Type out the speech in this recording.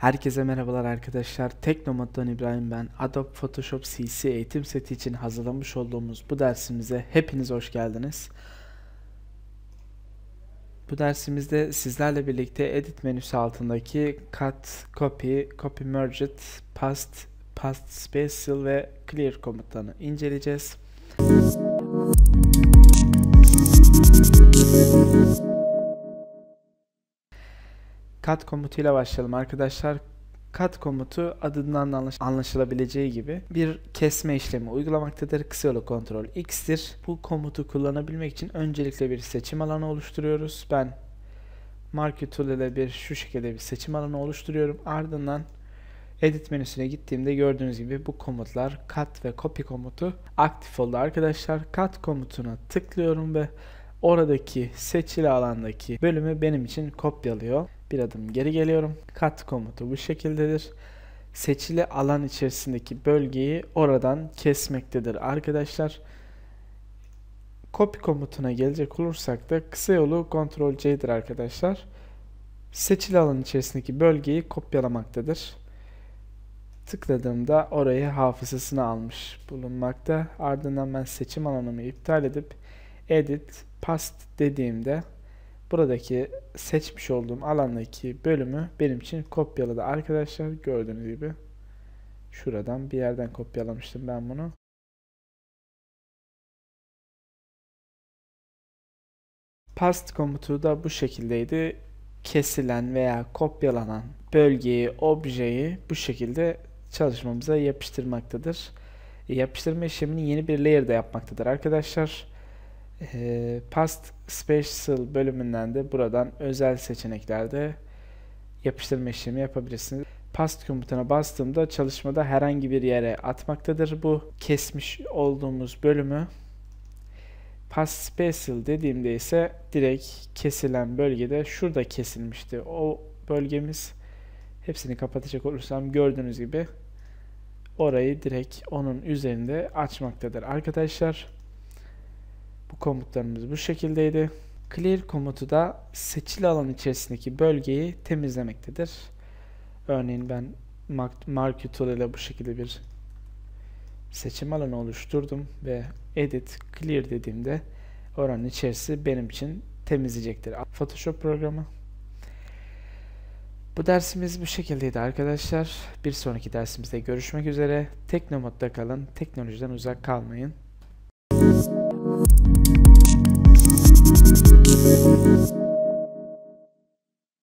Herkese merhabalar arkadaşlar. Teknomod'dan İbrahim ben. Adobe Photoshop CC eğitim seti için hazırlamış olduğumuz bu dersimize hepiniz hoş geldiniz. Bu dersimizde sizlerle birlikte Edit menüsü altındaki Cut, Copy, Copy Merged, Past, Past Special ve Clear komutlarını inceleyeceğiz. Cut komutuyla başlayalım arkadaşlar. Cut komutu adından anlaşılabileceği gibi bir kesme işlemi uygulamaktadır. Kısa yolu kontrol X'tir. Bu komutu kullanabilmek için öncelikle bir seçim alanı oluşturuyoruz. Ben Marquee Tool ile bir şu şekilde bir seçim alanı oluşturuyorum. Ardından Edit menüsüne gittiğimde gördüğünüz gibi bu komutlar cut ve copy komutu aktif oldu arkadaşlar. Cut komutuna tıklıyorum ve oradaki seçili alandaki bölümü benim için kopyalıyor. Bir adım geri geliyorum. Cut komutu bu şekildedir. Seçili alan içerisindeki bölgeyi oradan kesmektedir arkadaşlar. Copy komutuna gelecek olursak da kısa yolu Ctrl C'dir arkadaşlar. Seçili alan içerisindeki bölgeyi kopyalamaktadır. Tıkladığımda orayı hafızasına almış bulunmakta. Ardından ben seçim alanımı iptal edip Edit Past dediğimde buradaki seçmiş olduğum alandaki bölümü benim için kopyaladı arkadaşlar. Gördüğünüz gibi şuradan bir yerden kopyalamıştım ben bunu. Past komutu da bu şekildeydi. Kesilen veya kopyalanan bölgeyi, objeyi bu şekilde çalışmamıza yapıştırmaktadır. Yapıştırma işlemini yeni bir layer'da yapmaktadır arkadaşlar. Ee, past Special bölümünden de buradan özel seçeneklerde yapıştırma işlemi yapabilirsiniz. Past komutuna bastığımda çalışmada herhangi bir yere atmaktadır. Bu kesmiş olduğumuz bölümü Past Special dediğimde ise direkt kesilen bölgede şurada kesilmişti. O bölgemiz hepsini kapatacak olursam gördüğünüz gibi orayı direkt onun üzerinde açmaktadır. Arkadaşlar komutlarımız bu şekildeydi. Clear komutu da seçili alan içerisindeki bölgeyi temizlemektedir. Örneğin ben Marquee Tool ile bu şekilde bir seçim alanı oluşturdum ve Edit Clear dediğimde oranın içerisi benim için temizleyecektir. Photoshop programı. Bu dersimiz bu şekildeydi arkadaşlar. Bir sonraki dersimizde görüşmek üzere. Teknomod'da kalın. Teknolojiden uzak kalmayın. Thank you.